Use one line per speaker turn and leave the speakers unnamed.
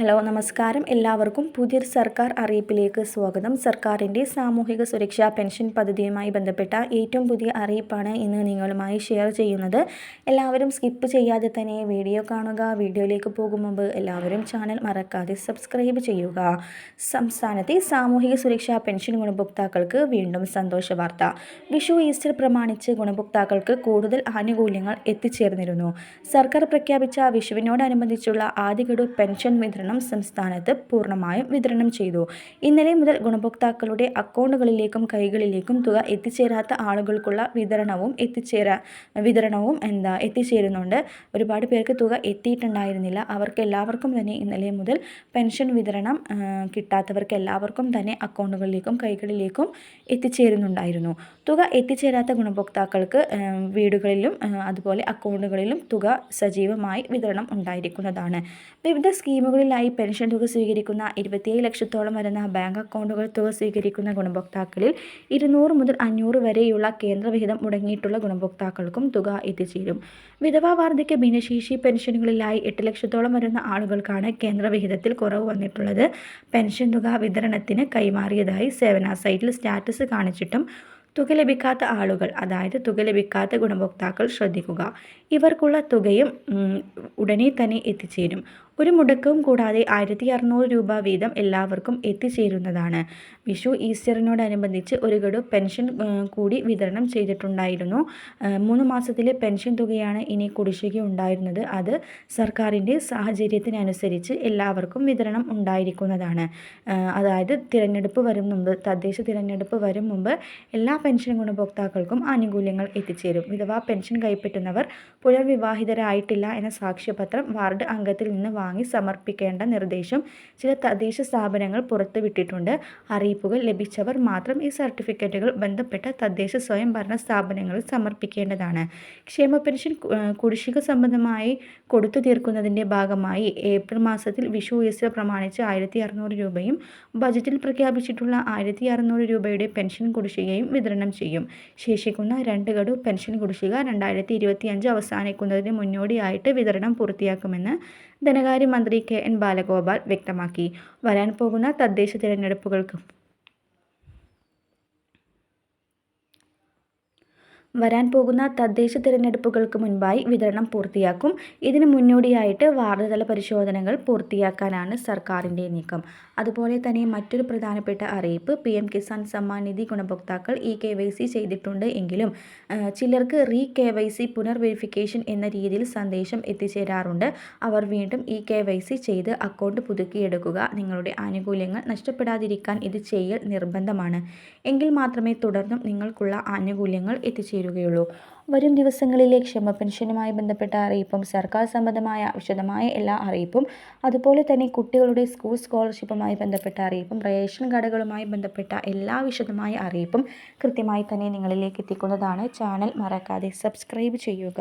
Hello നമസ്കാരം. എല്ലാവർക്കും പുതിയൊരു സർക്കാർ അറിയിപ്പിലേക്ക് സ്വാഗതം. സർക്കാരിന്റെ സാമൂഹിക സുരക്ഷാ പെൻഷൻ പദ്ധതിയുമായി ബന്ധപ്പെട്ട ഏറ്റവും പുതിയ അറിയിപ്പാണ് ഇന്ന് നിങ്ങളുമായി ഷെയർ ചെയ്യുന്നത്. എല്ലാവരും സ്കിപ്പ് ചെയ്യാതെ തന്നെ വീഡിയോ കാണുക. വീഡിയോയിലേക്ക് പോകും മുമ്പ് എല്ലാവരും ചാനൽ മറക്കാതെ സബ്സ്ക്രൈബ് ചെയ്യുക. സംസ്ഥാനത്തെ സാമൂഹിക സുരക്ഷാ പെൻഷൻ ഗുണഭോക്താക്കൾക്ക് വീണ്ടും സന്തോഷ വാർത്ത. വിഷു ഈസ്റ്റർ പ്രമാണിച്ച് ഗുണഭോക്താക്കൾക്ക് കൂടുതൽ ആനുകൂല്യങ്ങൾ എത്തിച്ചേർന്നിരുന്നു. സർക്കാർ പ്രഖ്യാപിച്ച വിഷുവിനോടനുബന്ധിച്ചുള്ള ആദ്യഗഡു പെൻഷൻ വിതരണം സംസ്ഥാനത്ത് പൂർണമായും വിതരണം ചെയ്തു. ഇന്നലെ മുതൽ ഗുണഭോക്താക്കളുടെ അക്കൗണ്ടുകളിലേക്കും കൈകളിലേക്കും തുക എത്തിച്ചേരാത്ത ആളുകൾക്കുള്ള വിതരണവും എത്തിച്ചേരാ വിതരണവും എന്താ എത്തിച്ചേരുന്നുണ്ട്. ഒരുപാട് പേർക്ക് തുക എത്തിയിട്ടുണ്ടായിരുന്നില്ല. അവർക്ക് എല്ലാവർക്കും തന്നെ ഇന്നലെ മുതൽ പെൻഷൻ വിതരണം കിട്ടാത്തവർക്ക് എല്ലാവർക്കും തന്നെ അക്കൗണ്ടുകളിലേക്കും കൈകളിലേക്കും എത്തിച്ചേരുന്നുണ്ടായിരുന്നു. തുക എത്തിച്ചേരാത്ത ഗുണഭോക്താക്കൾക്ക് വീടുകളിലും അതുപോലെ അക്കൗണ്ടുകളിലും തുക സജീവമായി വിതരണം ഉണ്ടായിരിക്കുന്നതാണ്. വിവിധ സ്കീമുകളിലായി പെൻഷൻ തുക സ്വീകരിക്കുന്ന ഇരുപത്തിയേഴ് ലക്ഷത്തോളം വരുന്ന ബാങ്ക് അക്കൗണ്ടുകൾ തുക സ്വീകരിക്കുന്ന ഗുണഭോക്താക്കളിൽ ഇരുന്നൂറ് മുതൽ അഞ്ഞൂറ് വരെയുള്ള കേന്ദ്രവിഹിതം മുടങ്ങിയിട്ടുള്ള ഗുണഭോക്താക്കൾക്കും തുക എത്തിച്ചേരും. വിധവാ വാർദ്ധക്യ ഭിന്നശേഷി പെൻഷനുകളിലായി എട്ട് ലക്ഷത്തോളം വരുന്ന ആളുകൾക്കാണ് കേന്ദ്രവിഹിതത്തിൽ കുറവ് വന്നിട്ടുള്ളത്. പെൻഷൻ തുക വിതരണത്തിന് കൈമാറിയതായി സേവന സൈറ്റിൽ സ്റ്റാറ്റസ് കാണിച്ചിട്ടും തുക ലഭിക്കാത്ത ആളുകൾ അതായത് തുക ലഭിക്കാത്ത ഗുണഭോക്താക്കൾ ശ്രദ്ധിക്കുക. ഇവർക്കുള്ള തുകയും ഉടനെ തന്നെ എത്തിച്ചേരും. ഒരു മുടക്കവും കൂടാതെ ആയിരത്തി അറുന്നൂറ് രൂപ വീതം എല്ലാവർക്കും എത്തിച്ചേരുന്നതാണ്. വിഷു ഈസ്റ്ററിനോടനുബന്ധിച്ച് ഒരു ഗഡു പെൻഷൻ കൂടി വിതരണം ചെയ്തിട്ടുണ്ടായിരുന്നു. മൂന്ന് മാസത്തിലെ പെൻഷൻ തുകയാണ് ഇനി കുടിശ്ശിക ഉണ്ടായിരുന്നത് അത് സർക്കാരിന്റെ സാഹചര്യത്തിനനുസരിച്ച് എല്ലാവർക്കും വിതരണം ഉണ്ടായിരിക്കുന്നതാണ്. അതായത് തിരഞ്ഞെടുപ്പ് വരും മുമ്പ് തദ്ദേശ തിരഞ്ഞെടുപ്പ് വരും മുമ്പ് എല്ലാ പെൻഷൻ ഗുണഭോക്താക്കൾക്കും ആനുകൂല്യങ്ങൾ എത്തിച്ചേരും. വിധവാ പെൻഷൻ കൈപ്പറ്റുന്നവർ പുനർവിവാഹിതരായിട്ടില്ല എന്ന സാക്ഷ്യപത്രം വാർഡ് അംഗത്തിൽ നിന്ന് വാങ്ങി സമർപ്പിക്കേണ്ട നിർദ്ദേശം. ചില തദ്ദേശ സ്ഥാപനങ്ങൾ പുറത്തുവിട്ടിട്ടുണ്ട്. അറിയിപ്പുകൾ ലഭിച്ചവർ മാത്രം ഈ സർട്ടിഫിക്കറ്റുകൾ ബന്ധപ്പെട്ട തദ്ദേശ സ്വയംഭരണ സ്ഥാപനങ്ങളിൽ സമർപ്പിക്കേണ്ടതാണ്. ക്ഷേമ പെൻഷൻ കുടിശ്ശിക സംബന്ധമായി കൊടുത്തു തീർക്കുന്നതിന്റെ ഭാഗമായി ഏപ്രിൽ മാസത്തിൽ വിഷു ഈസ്റ്റർ പ്രമാണിച്ച് ആയിരത്തി അറുന്നൂറ് രൂപയും ബജറ്റിൽ പ്രഖ്യാപിച്ചിട്ടുള്ള ആയിരത്തി അറുന്നൂറ് രൂപയുടെ പെൻഷൻ കുടിശ്ശികയും വിതരണം ചെയ്യും. ശേഷിക്കുന്ന രണ്ട് ഗഡു പെൻഷൻ കുടിശ്ശിക രണ്ടായിരത്തി ഇരുപത്തി അഞ്ച് അവസാനിക്കുന്നതിന് മുന്നോടിയായിട്ട് വിതരണം പൂർത്തിയാക്കുമെന്ന് ധനകാര്യമന്ത്രി കെ എൻ ബാലഗോപാൽ വ്യക്തമാക്കി. വരാൻ പോകുന്ന തദ്ദേശ തിരഞ്ഞെടുപ്പുകൾക്ക് വരാൻ പോകുന്ന തദ്ദേശ തിരഞ്ഞെടുപ്പുകൾക്ക് മുൻപായി വിതരണം പൂർത്തിയാക്കും. ഇതിന് മുന്നോടിയായിട്ട് വാർഡുതല പരിശോധനകൾ പൂർത്തിയാക്കാനാണ് സർക്കാരിന്റെ നീക്കം. അതുപോലെ തന്നെ മറ്റൊരു പ്രധാനപ്പെട്ട അറിയിപ്പ് പി എം കിസാൻ സമ്മാൻ നിധി ഗുണഭോക്താക്കൾ ഇ കെ വൈ സി ചെയ്തിട്ടുണ്ട് എങ്കിലും ചിലർക്ക് റീ കെ വൈ സി പുനർ വെരിഫിക്കേഷൻ എന്ന രീതിയിൽ സന്ദേശം എത്തിച്ചേരാറുണ്ട്. അവർ വീണ്ടും ഇ കെ വൈ സി ചെയ്ത് അക്കൗണ്ട് പുതുക്കിയെടുക്കുക. നിങ്ങളുടെ ആനുകൂല്യങ്ങൾ നഷ്ടപ്പെടാതിരിക്കാൻ ഇത് ചെയ്യൽ നിർബന്ധമാണ്. എങ്കിൽ മാത്രമേ തുടർന്നും നിങ്ങൾക്കുള്ള ആനുകൂല്യങ്ങൾ എത്തിച്ചേരുകയുള്ളൂ വരും ദിവസങ്ങളിലെ ക്ഷമ പെൻഷനുമായി ബന്ധപ്പെട്ട അറിയിപ്പും സർക്കാർ സംബന്ധമായ വിശദമായ എല്ലാ അറിയിപ്പും അതുപോലെ തന്നെ കുട്ടികളുടെ സ്കൂൾ സ്കോളർഷിപ്പുമായി ബന്ധപ്പെട്ട അറിയിപ്പും റേഷൻ കടകളുമായി ബന്ധപ്പെട്ട എല്ലാ വിശദമായ അറിയിപ്പും കൃത്യമായി തന്നെ നിങ്ങളിലേക്ക് എത്തിക്കുന്നതാണ് ചാനൽ. മറക്കാതെ സബ്സ്ക്രൈബ് ചെയ്യുക.